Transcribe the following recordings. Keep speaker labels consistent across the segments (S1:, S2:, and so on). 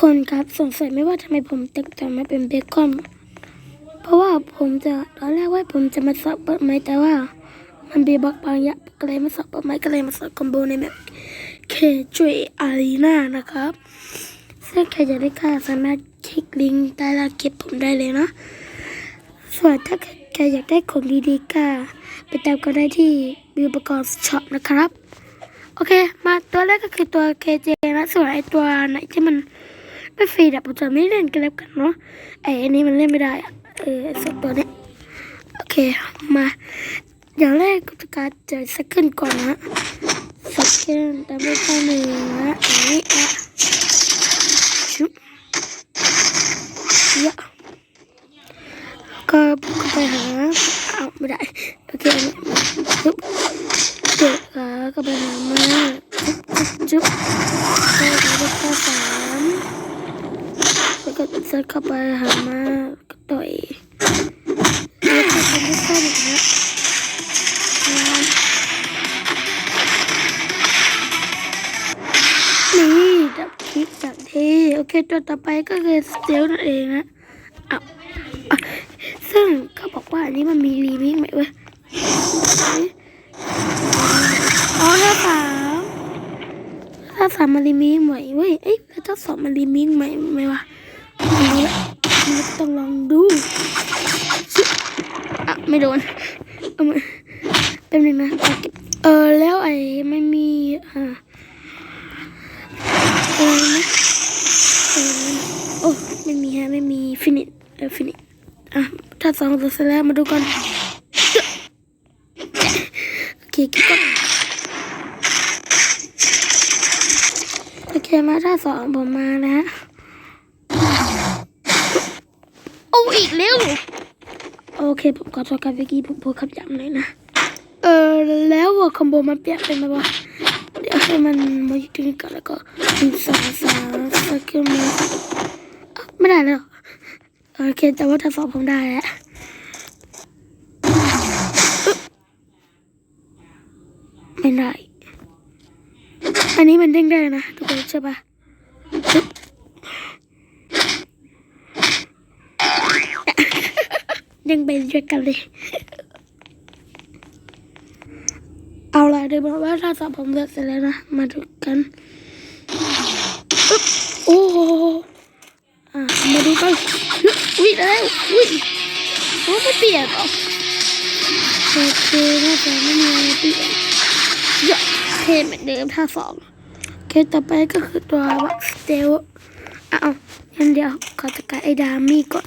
S1: คนครับสงสัยไม่ว่าทำไมผมแต่งตัวมาเป็นเบคอนเพราะว่าผมจะตอนแรกว่าผมจะมาสอบเปิดไม้แต่ว่า มันมีบอกบางอย่างก็เลยมาสอบเปิดไม้ก็เลยมาสอบคอมโบในแบบเคจุยอารีนานะครับซึ่งใครอยากได้ค่าสามารถคลิกลิงก์ใต้ล่างคลิปผมได้เลยนะส่วนถ้าใครอยากได้ของดีๆก็ไปตามกันได้ที่บิวประกอบช็อปนะครับ โอเค มาตัวแรกก็คือตัว KJ นะส่วนไอตัวไหนที่มัน ไม่ฟรีดับผมจะไม่เล่นกันแล้วกันเนาะไออันนี้มันเล่นไม่ได้อะเออสองตัวเนี้ยโอเคมา อย่างแรกก็จะการเจอสักขึ้นก่อนนะสักขึ้นแตามด้วยข้อหนึ่งนะอันนี้อะชุบเยอะก็ไปหาเอาไม่ได้โอเคนนี้ชุบเด็กขาก็ไปหามาจุ๊บจุ๊บจุ๊บก็ไปข้อสาม ก็ซัดเข้าไปหามาก็ต่อยแล้วก็ทำให้ข้อหนึ่นะนี่ดับคลิกจากที่โอเคตัวต่อไปก็คือสเตลนั่นเองนะอ้าวอะซึ่งเขาบอกว่าอันนี้มันมีรีมิกไหมเว้ยอ๋อถ้าสามถ้าสามมันรีมิกใหมเว้ยเอ้ยแล้วถ้าสองมันรีมิกใหมไหมวะ ต้องลองดูอะไม่โดนเอามาแป๊บนึงนะเออแล้วไอ้ไม่มีอ่าเออนะเออโอ้ไม่มีฮะไม่มีฟินิชเออฟินิชอะถ้าสองตัวเสร็จแล้วมาดูกันโอเคก็บก่อนโอเคมาถ้าสองผมมานะโอ้อีกเร็ วโอเคผมขอโทษครับเมื่อกี้ผมพูดคำหยาบหน่อยนะ เออแล้วว่าคอมโบมันเปลี่ยนเป็นไหมวะเดี๋ยวให้มันมาอยู่ตรงนี้ก่อนแล้วก็หนึ่งสองสามสกิลมาอ้าวไม่ได้แล้วโอเคแต่ว่าถ้าสองผมได้แล้วอึ๊บไม่ได้ อันนี้มันเด้งได้นะทุกคนใช่ปะปึ๊บ เด้งไปด้วยกันเลย เอาละเดี๋ยวบอกว่าถ้าสอบผมเสร็จแล้วนะ มาดูกันโอ้โหอะมาดูกันอุ้ยได้วอุ้ยโอ้ไม่เปลี่ยนหรอโอเคน่าจะไม่มีอะไรเปลี่ยนเยอะเทเหมือนเดิมท่าสองเคต่อไปก็คือตัววักสเตลอ้าวงั้นเดี๋ยวขอจัดการไอ้ดามี่ก่อน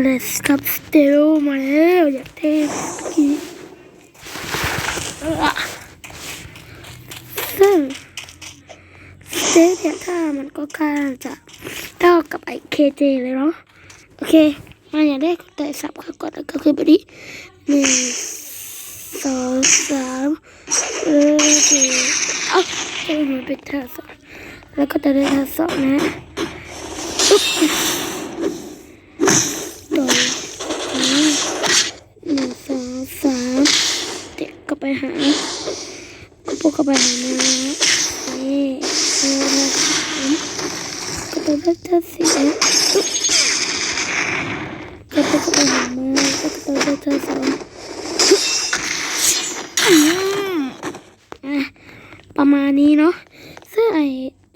S1: มาเลยสกับสเตลมาแล้วอยากเทกีซึ่งสเตลเนี่ยถ้ามันก็ค่อนข้าจะเท่ากับไอเคเจเลยเนาะโอเคมาอย่างแรกแต่สับข้าก่อนก็คือแบบนี้หนึ่งสองสามเออสี่เอ้าจะมันเป็นท่าสองแล้วก็จะได้ท่าสองนะอุ๊บต่อยหนึ่งสองสามเด็กก็ ไปหาก็พวกก็ไปหามานี่เออก็ไปได้ท่าสีก็พวกก็ไปหามาก็ไปได้ท่าสองประมาณนี้เนาะซึ่งไอ้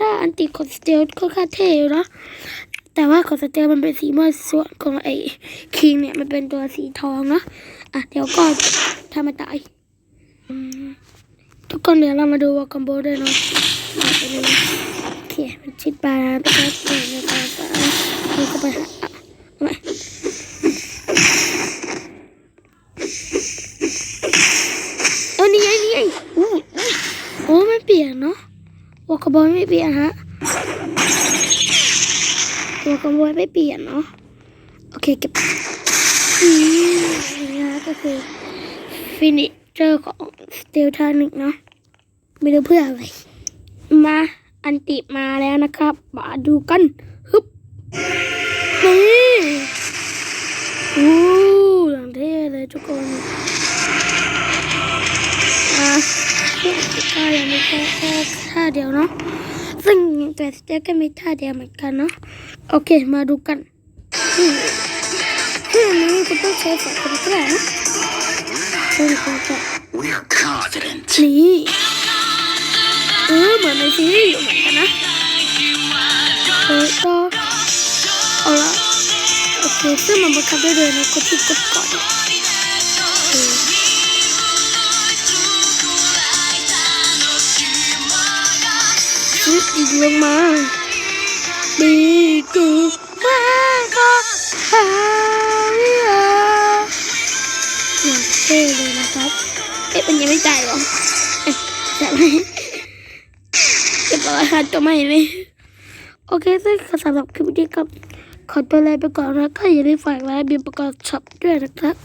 S1: ด้าอันติคอนสเตลก็ค่อนข้างเท่เนาะแต่ว่าคอนสเตลมันเป็นสีม่วงส่วนของไอ้คิงเนี่ยมันเป็นตัวสีทองเนาะอะเดี๋ยวก็ทำมาตายอืมทุก คนเดี๋ยวเรามาดูวอลคอมโบด้วยเนาะอะไปเลยนะโอเคมันชิดปลาไปก็เปิดในตาสามนี่ก็ไปหาอะเอาเอนี่ไงนี่ไงอู้โอ้ไม่เปลี่ยนเนาะวอลคบอลไม่เปลี่ยนฮะคอมโบไม่เปลี่ยนเนาะโอเคเก็บนี่นะก็คือฟินิเจอร์ของสเตลทานิกเนาะ ไม่รู้เพื่ออะไร มาอันติมาแล้วนะครับมาดูกันฮึบนี่อู้อย่างเท่เลยทุกคนอะก็ยังไมีแค่แค่ท่าเดียวเนาะซึ่งแต่สเตลก็มีท่าเดียวเหมือนกันเนาะโอเคมาดูกันอืมอืมนี่คุณต้องใช้สองคนก็ได้นะซึ่งคุณจะ
S2: We're confident.
S1: นี่ เออเหมือนในซีรีส์อยู่เหมือนกันนะเออก็เอาละโอเคซึ่งมันบังคับได้เลยนะกดที่กดก่อนชิดอีกลงมาดีกูมาก็หาเรื่อย่างเท่เลยนะครับ เอ๊ะมันยังไม่จ่ายหรอเอ๊ะจ่ไหม เก็บเอาอาหารตัวใหม่เลย โอเคซึ่งสำหรับคลิปนี้ครับขอตัวลาไปก่อนนะก็อย่าลืมฝากไลค์บีมประกอบช็อปด้วยนะครับ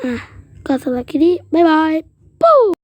S1: อะก็สำหรับคลิปนี้ บ๊ายบาย ปู้